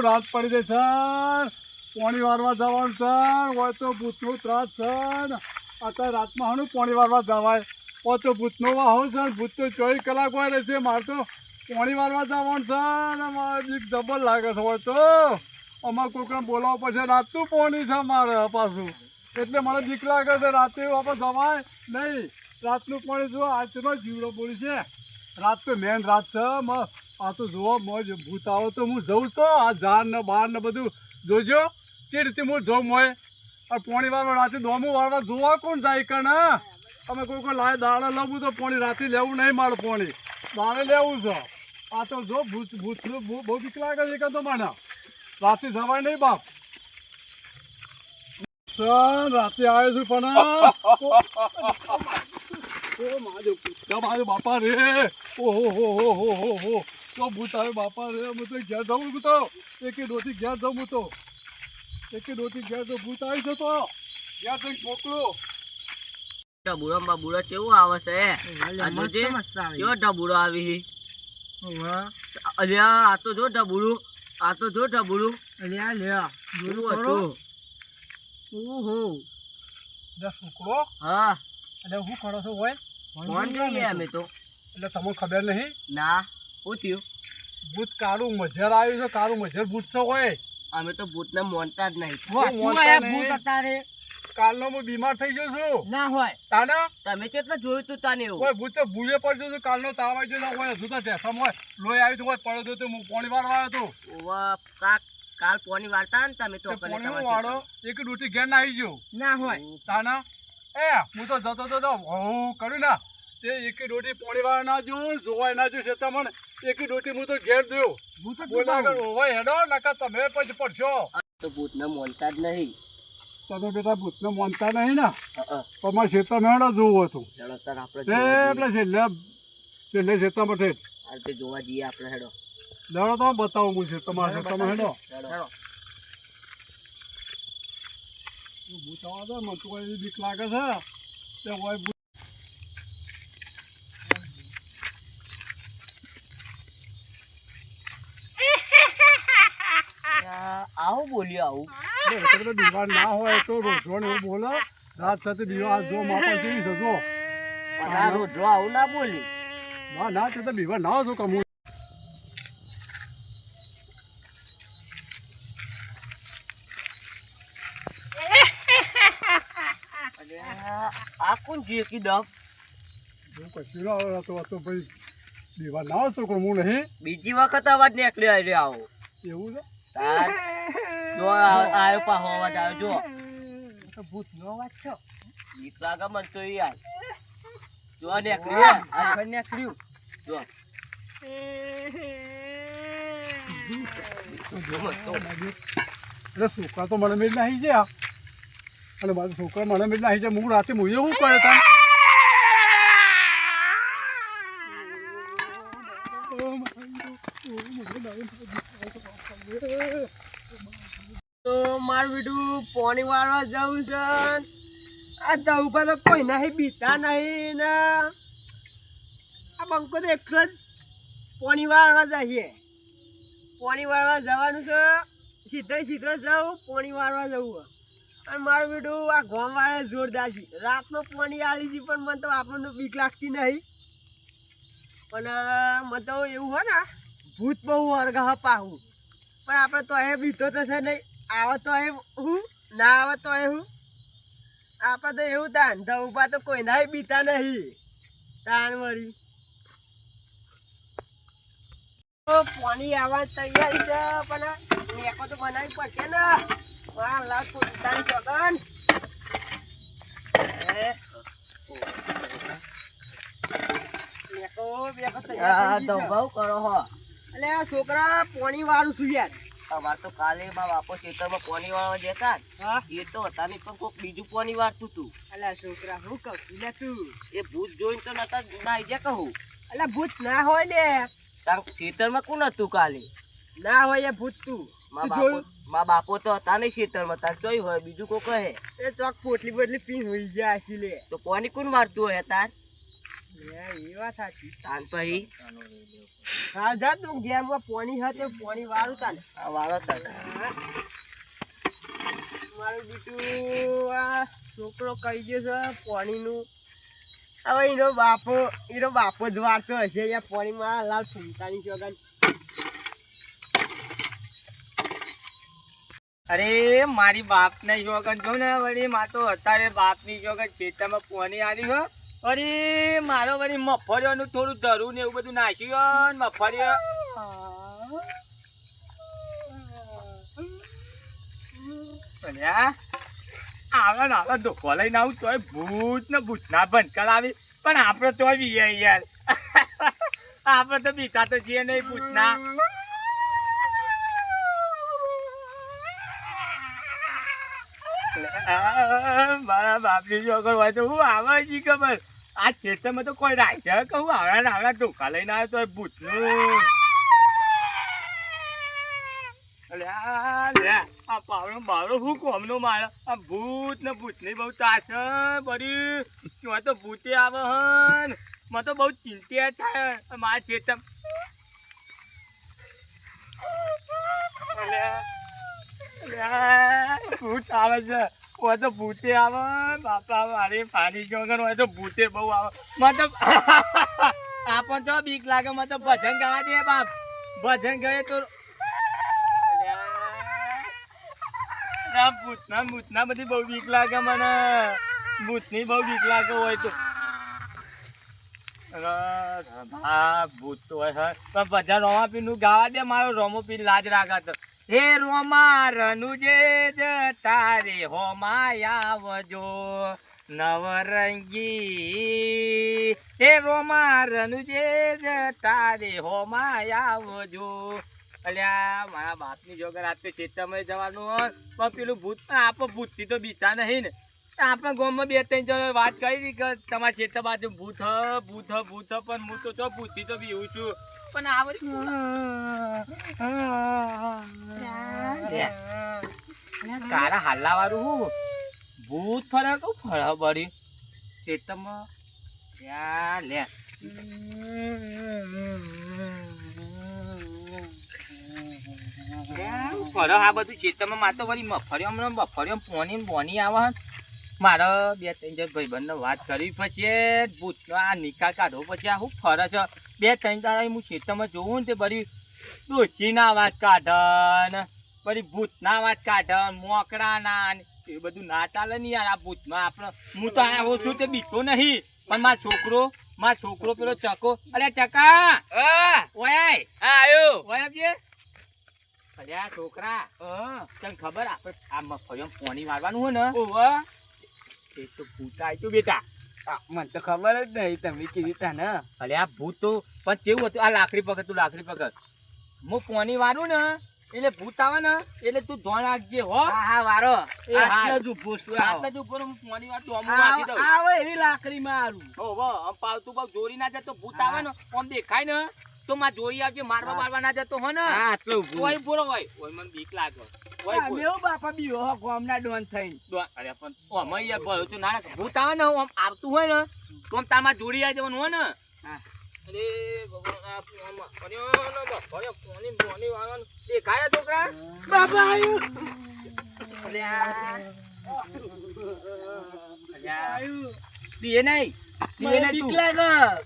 રાત પડી દે સર. પોણી વારવા જવાનું સર. હોય તો ભૂતનો ત્રાસ સર. અત્યારે રાતમાં હણું પોણી વારવા જવાય. હોય તો ભૂતનો વાહો સર. ભૂત તો ચોવીસ કલાક હોય રહેશે. મારે તો પોણી વારવા જવાનું સર. અમારે બીક જબર લાગે છે. હોય તો અમારે કોઈકને બોલાવવા પછી રાતનું પોણી છે મારે પાછું. એટલે મને બીક લાગે છે. રાતે વાપસ જવાય? નહીં. રાતનું પાણી જો આજનો જીવડો બોલી છે. રાત તો મેન રાત છે. આ તો જોવા મોજ ભૂત આવો તો હું જઉં તો આ ઝાડ ને બહાર ને બધું જોજો. જે રીતે હું જઉં મોય. આ પોણી વાળવા રાતે દોમું વાળવા જોવા કોણ જાય કણ અમે કોઈ કોઈ લાય દાડા લઉં તો પોણી રાતે લેવું નહીં મારે પોણી. દાડે લેવું છે. આ તો જો ભૂત ભૂતનું બહુ બીક લાગે છે કે તો મને રાતે જવાય નહીં બાપ. સર રાતે આવ્યો છું પણ બાપા રે. ઓહો હો હો હો હો હો. તો ભૂત આવે બાપા રે હું તો ઘેર જવું હું તો એકે ડોથી ઘેર જાઉં હું તો એકે ડોથી ઘેર તો ભૂત આવી જતો તો ઘેર જઈને મોકલો ડબુરો બુરા કેવું આવે છે? કેવો ડબુરો આવી. અલ્યા આ તો જો ડબુરું આ તો જો ડબુરું કેવું હતું? દસ મોકલો હા. એટલે હું કરો છો હોય? ફોન અમે તો. એટલે તમને ખબર નહીં? ના. શું થયું? ભૂત કાળું મજર આવ્યું છે કાળું મજર ભૂત છે હોય. અમે તો ભૂતને મોનતા જ નહીં. કાલનો હું બીમાર થઈ ગયો છું. ના હોય. તાના? તમે કેટલા જોયું તું તાને એવું? કોઈ ભૂત તો ભૂલે પડજો છું કાલનો તાવ આવી ગયો હોય હજુ તો ટેસમ હોય. લોહી આવ્યું તો હોય પડ્યો તો હું પોણી વાર આવ્યો હતો ઓવા કાક કાલ પોની વાળતા ને તમે તો તે પાણી વાળો? એક ડૂટી ઘેર આવી ગયો. ના હોય. તાના? એ હું તો જતો તો તો હું કર્યું ના. તે એક ડોટી પાણી વાળા ના જો જોવાય ના જો શેતા મને. એક ડોટી હું તો ઘેર દઉં બોલા આગળ હોય હેડો નકા તમે પછી પડશો. તો ભૂતને માનતા જ નહીં. તમે બેટા ભૂતને માનતા નહીં ને? તમારે હેડો જોવું જોવા એટલે છેલ્લે તે જોવા જઈએ આપણે હેડો. લેવડો તો બતાવું હું છે તમારા ક્ષેત્રમાં હેડો. હેડો. ભૂત આવવા દે મને તો બીક લાગે છે. તે હોય આવું બોલ્યો આવું. એટલે તો બધો ના હોય તો રોજોને એવું બોલો. રાત સાથે દીવાર જો માપા જેવી જજો જો. આ રોજો આવું ના બોલી. ના ના છતાં બીવાર ના છો કમું. આ- કોણ જીએ કીધું? જો કશું ના હોય તો તો ભાઈ દીવાર ના છો કમું નહીં. બીજી વખત અવાજ નીકળ્યો આવો. એવું છે? જો આયો આવ્યો જો. છો બીક લાગે તો યાર જો નીકળ્યું આ નીકળ્યું. જો. એટલે છોકરા તો મને મેળ નાખી ગયા અને મારા છોકરા મને મેળ નાખી જાય હું રાતે મુજબ શું કરે તા તો મારું બીટું પોણી વાળવા જવું છે આ દવ પર તો કોઈ નહીં, બીતા નહીં ને. આ બંકો તો એકલો જ પોણી વાળવા જઈએ. પોણી વાળવા જવાનું છે. સીધે સીધો જાઉં, પોણી વાળવા જવું અને મારું બીટું આ ગોમ વાળા જોરદાર છે. રાતનો પોણી આવી છે પણ મને તો આપણને બીક લાગતી નહીં. પણ મને તો એવું હોય ને, ભૂત બહુ વર્ગા પાહું પણ આપણે તો એ બીતો તો છે નહીં. આવે તો એ હું, ના આવે તો એ હું. આપણે તો એવું તાન ઊભા તો કોઈનાય બીતા નહીં. તાન વળી. તો પાણી આવવા તૈયારી છે, પણ મેકો તો બનાવી પડશે ને. વાહ લાવ પોતાની ચોકન મેકો મેકો તૈયાર થઈ ગઈ છે. છોકરા પોણી વાળું છું તો કાલે મારા બાપો તો નહીં પણ કોક બીજું પાણી વાળતું તું એ ભૂત જોઈને તો કહું એટલે ભૂત ના હોય ને તાર ખેતરમાં કોણ હતું કાલે ના હોય ભૂત તું મા બાપો મા બાપો તો હતા નહીં ખેતરમાં તાર જોયું હોય બીજું કોઈ કહે એ ચોક પોટલી બોટલી પીન હોઈ ગયા તો કોની કોણ મારતું હોય તાર? છોકરો કહી ગયો છે પાણીનું. હવે એનો બાપો એનો બાપો જ વારતો હશે અહીંયા પાણીમાં લાલ ફૂંકાની ચોગન. અરે મારી બાપને જોગન જો ને વળી માં તો અત્યારે બાપની જોગન ખેતરમાં પોણી આવી હો. અરે, મારો વળી મફળિયોનું થોડું ધરું ને એવું બધું નાખ્યું ને મફળિયો આવે ને આવે ધોકો લઈને આવું તોય ભૂત ને ભૂતના ભનકર આવી. પણ આપણે તો યાર. આપણે તો બીતા તો છીએ નહીં ભૂતના. મારા બાપની છોકર હોય તો હું આવે છે ખબર. આ ખેતરમાં તો કોઈ રાખ્ય કે હું આવડા ને આવડા ધોકા લઈને આવ્યો તો ભૂતનું. આ પાવડો બાવડો હું કોમનો મારે? આ ભૂત ને ભૂતની બહુ તાસ બધી. મને તો ભૂતે આવે હન તો બહુ ચિંતા થાય. મારા અલ્યા, ભૂત આવે છે. હોય તો ભૂતે આવે, બાપા મારી પાણી જોગર હોય તો ભૂતે બહુ આવે. મતલબ, આપણ તો બીક લાગે, મતલબ ભજન ગાવા દે બાપ. ભજન ગયે તો ભૂતના ભૂતના બધી બહુ બીક લાગે મને. ભૂતની બહુ બીક લાગે હોય તો. ભૂત તો હોય. પણ બધા રોમા પીનું ગાવા દે, મારો રોમો પી લાજ રાખાતો હે રોમા રનુજે જતા રે હોમા આવજો. નવરંગી હે રોમા રનુજે જતા રે હોમા આવજો. અલ્યા મારા બાપની જોગર તો ખેતરમાં જવાનું હોય પેલું ભૂત આપણે ભૂતથી તો બીતા નહીં ને. આપણા ગામમાં બે ત્રણ વાત કરી કે તમારા ખેતર બાજુ ભૂત ભૂથ ભૂત પણ હું તો છો ભૂતથી તો બીવું છું. પણ આ બધી કારા હાલ્લા વાળું હું? ભૂત ફરે કહું ફરે બળી? ત્યાં લે. ફરો આ બધું ખેતરમાં માં તો વળી મફર્યો હમણાં મફર્યો પોની બોની આવે મારો બે ત્રણ જણ ભાઈબંધને વાત કરવી પછી ભૂતનો આ નિકાલ કાઢવો પછી આ શું ફરે છે. બે ત્રણ દાડા હું ખેતરમાં જોઉં ને તે બધી ડોશીના અવાજ કાઢન પછી ભૂતના અવાજ કાઢન મોકરાના ને એ બધું ના ચાલે ને યાર આ ભૂતમાં આપણે. હું તો આવો છું તે બીતો નહીં પણ મારો છોકરો મારો છોકરો પેલો ચકો. અરે ચકા! ઓય! આયો ઓય અરે અલ્યા છોકરા. તને ખબર આપણે આ મગફળીમાં પોણી મારવાનું હોય ને? ઓવા એ તો ભૂત આવ્યું બેટા. મને તો ખબર જ નહીં, તમે કીધી તા ને. અરે આ ભૂત તો, પણ કેવું હતું? આ લાકડી પકડ, તું લાકડી પકડ. હું પોણી વારું ને એટલે ભૂત આવે ને એટલે તું ધોન રાખજે હો. હા હા વારો. એ. આટલો જ ઊભો છું આટલા જ ઉપર હું પોણી વાર ધોમું રાખી દઉં. આવે એવી લાકડી મારું હો હો આમ પાલતું બહુ જોરી ના જાય તો ભૂત આવે ને આમ દેખાય ને તો માં જોરી આવજે મારવા મારવા ના જતો હો ને. હા આટલો ઓય પૂરો હોય ઓય મને બીક લાગે. ઓય. મેં બાપા બી હો ગોમના ડોન થઈને. અરે પણ ઓમાં યાર ભયો તો ના. ભૂત આવે ને આમ આવતું હોય ને તો તામાં તારમાં જોડી આવી જવાનું હો ને. હા. અરે ભગવાન, આમાં ને ને દેખાય છોકરા? બાપા આવ્યું અરે આ. અરે બીએ નહીં બીએ બીક તું.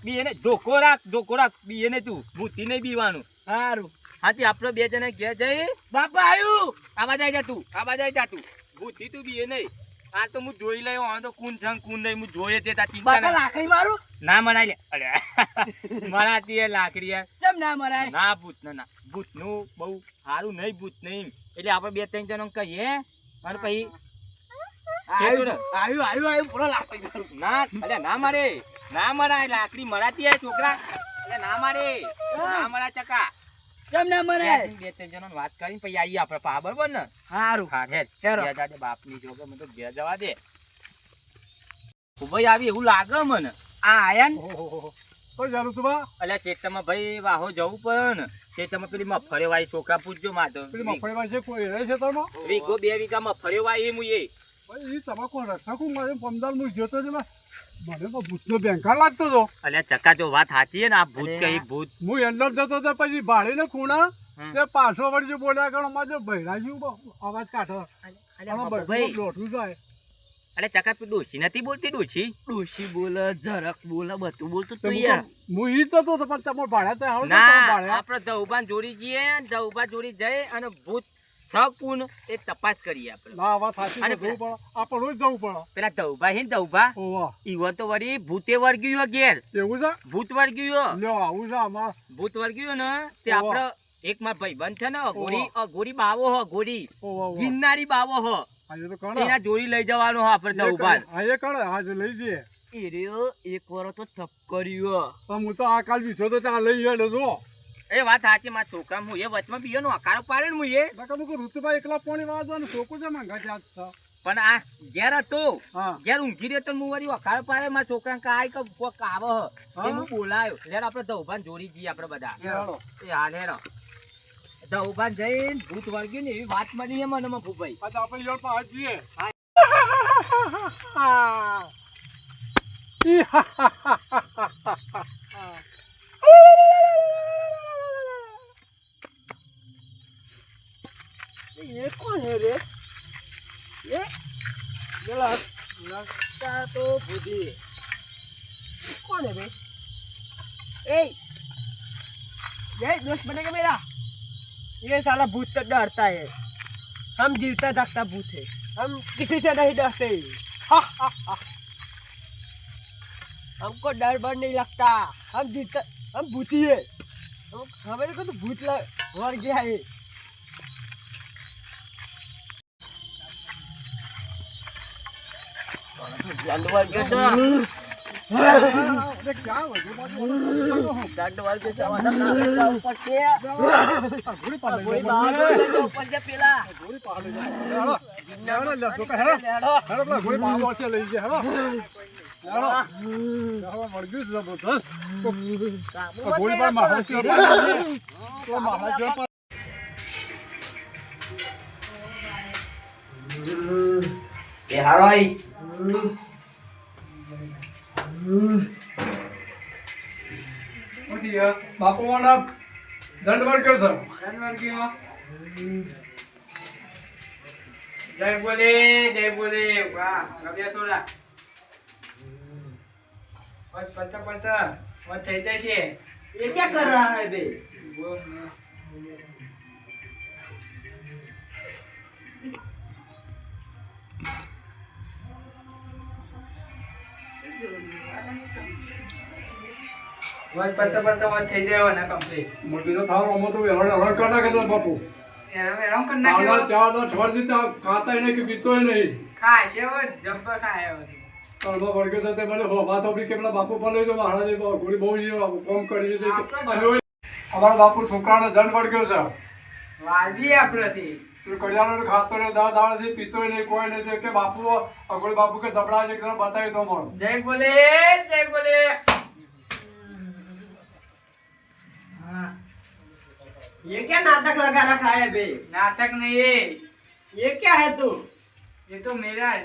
બીએ નહીં. ધોકો રાખ ધોકો રાખ. બીએ તું. ભૂતી નહીં બીવાનું. સારું હાથી આપણો બે જણા ઘેર જઈ. બાપા આવ્યું આવા જાય જા તું. આવા જાય જા તું. ભૂતી તું બીએ નહીં. આ તો હું જોઈ લઈ આ તો કુન છે કુન નહીં હું જોઈએ તે તા ચિંતા ના લાકડી મારું? ના મરાય લે. અરે મરાતી એ લાકડી યાર કેમ ના મરાય? ના ભૂત ના ના. ભૂતનું બહુ સારું નહીં ભૂત નહીં. એટલે આપણે બે ત્રણ જણ કહીએ. અને પછી આવ્યું આવ્યું આવ્યું પૂરો લાકડી મારું. ના અરે ના મારે. ના મરાય લાકડી મરાતી છોકરા. અરે ના મારે. ના મરા ચકા. ચમ મને? બે ત્રણ જણો વાત કરીને પછી આવીએ આપણે પા બરોબર ને? સારું હા હે દાદા જા બાપની જોગે મને તો ઘેર જવા દે. ખૂબ આવી એવું લાગે મને. આ આયા ને? કોઈ જરૂર છું બા? અલ્યા ખેતરમાં ભાઈ વાહો જવું પડે ને. ખેતરમાં પેલી મફરે વાળી છોકરા પૂછજો માં પેલી મફરે મગફળીમાં છે કોઈ રહે છે તમે વીઘો બે વીઘા મફરે વાળી હું એ ભાઈ એ તમાકુ રસ્તા કું મારે? પમદાર હું જોતો જ મને તો ભૂતનો બેંકાર લાગતો હતો. અલ્યા ચકા જો વાત સાચી ને આ ભૂત કઈ ભૂત? હું અંદર જતો તો પછી ભાડીને ખૂણા તે પાછો વળી બોલ્યા કરો અમારે જો બૈરાજી અવાજ કાઢો. આમાં ભાઈ. બૈરું લોઠું જાય. અરે ચકા પેલી ડોશી નથી બોલતી ડોશી? ડોશી બોલે જરાક બોલે બધું બોલતું તો તું યાર. તો- હું ઈ જતો પણ તમે ભાડ્યા તો આવો ના આપણે ધવબાન જોડી જઈએ ધવબા જોડી જઈ અને ભૂત સકુન એ તપાસ કરીએ આપણે. ના વાત સાચી અને જવું પડે. આપણે રોજ જવું પડે. પેલા ધવબા હે ને ઈવો તો વળી ભૂતે વર્ગ્યો ઘેર. એવું છે? ભૂત વર્ગ્યો લ્યો આવું છે અમાર. ભૂત વર્ગ્યો ને તે આપણે એક માર ભાઈબંધ છે ને અઘોરી અઘોરી બાવો હો અઘોરી. ગિરનારી બાવો હો. એના જોડી લઈ જવાનું હો આપણે ધવબાન હા કરે આજે લઈ જઈએ. એ રહ્યો એક વાર તો થપ કર્યો હું. તો આ કાલ બીજો તો ત્યાં લઈ જો એ વાત સાચી મારા છોકરા હું એ વચમાં બીજો નો અકાળો પાડે ને હું એ. બકા મુકું ઋતુભાઈ એકલા પોણી વાળવાનું છોકરું છે માંગા છે. પણ આ ઘેર હતો. ઘેર ઊંઘી રહ્યો તો હું વળી અકારો પાડે મારા છોકરા કાય કે કોક આવે એ હું બોલાયો. લેડ આપણે ધૌભાન જોડી જઈએ આપણે બધા. એ હા હેડો. ધૌભાન જઈને ભૂત વળગ્યું ને એવી વાત મળી એ મને ભૂભાઈ આપણે યાર પાસે જઈએ હા હા હા હે. રે એ પેલા લગતા તો બુદ્ધિ કોણ હે રે ए ये दोस्त बनेगा मेरा ये साला भूत तो डरता है हम जीवता जागता भूत है हम किसी से नहीं डरते हा, हा, हा। हमको डर बर नहीं लगता हम जीता हम भूती है हम हमारे को तो भूत लग मर गया है અરે ક્યાં વધુ બાજુ ઘોડી પાસે લઈ જાઓ. ઘોડી પાસે લઈ જાઓ. હેડો. હેડો, લે, હેડો. હેડો, ઘોડી પાસે પાસે લઈ જાય, હેડો. છે ઘોડી પાડે છે. પાડે. એ હારો આઈ શું થયું? બાપુ મારા દંડ વળગ્યો છે જય બોલે જય બોલે વાહ રમ્યા થોડા બસ પડતા પડતા બસ થઈ જશે ये क्या कर रहा है बे બસ પડતા પડતા બસ થઈ જાય ને કમ્પ્લીટ મોટી તો થાવ તો છે બાપુ એરમ એરમ કરી આવડા નાખ્યો ચાર તો છોડી દીધા ખાતા નહીં કે પીતોય નહીં. ખાશે હો જબ્બ ખાય વળગ્યો તો તે મને તો બી કે બાપુ પણ લઈ જાઓ મહારાજે બહુ ઘોડી બહુ જે કોમ કરી છે કે અમારા બાપુ છોકરાને દંડ વળગ્યો છે. વાજી આપણથી. કડિયાનો ખાતો ને દા દાડાથી પીતોય નહીં કોઈ નહીં કે બાપુ અગોળી બાપુ કે દબડા છે બતાવી દો મને જય બોલે જય બોલે. ये क्या नाटक लगा रखा है बे नाटक नहीं है ये क्या है तू ये तो मेरा है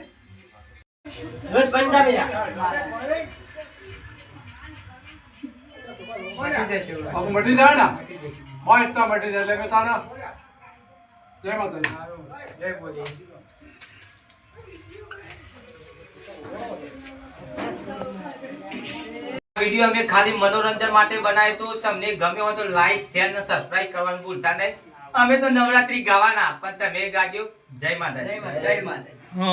बस बन जा मेरा मटी जैसे हुआ। બાપુ મટી જાય ને હા એટલા મટી જાય એટલે મેં તાને જય માતાજી જય બોલે વીડિયો અમે ખાલી મનોરંજન માટે બનાવ્યો તો તમને ગમ્યો હોય તો લાઈક શેર અને સબસ્ક્રાઇબ કરવાનું ભૂલતા નહીં. અમે તો નવરાત્રી ગાવાના પણ તમે ગાજો. જય માતા જય માતા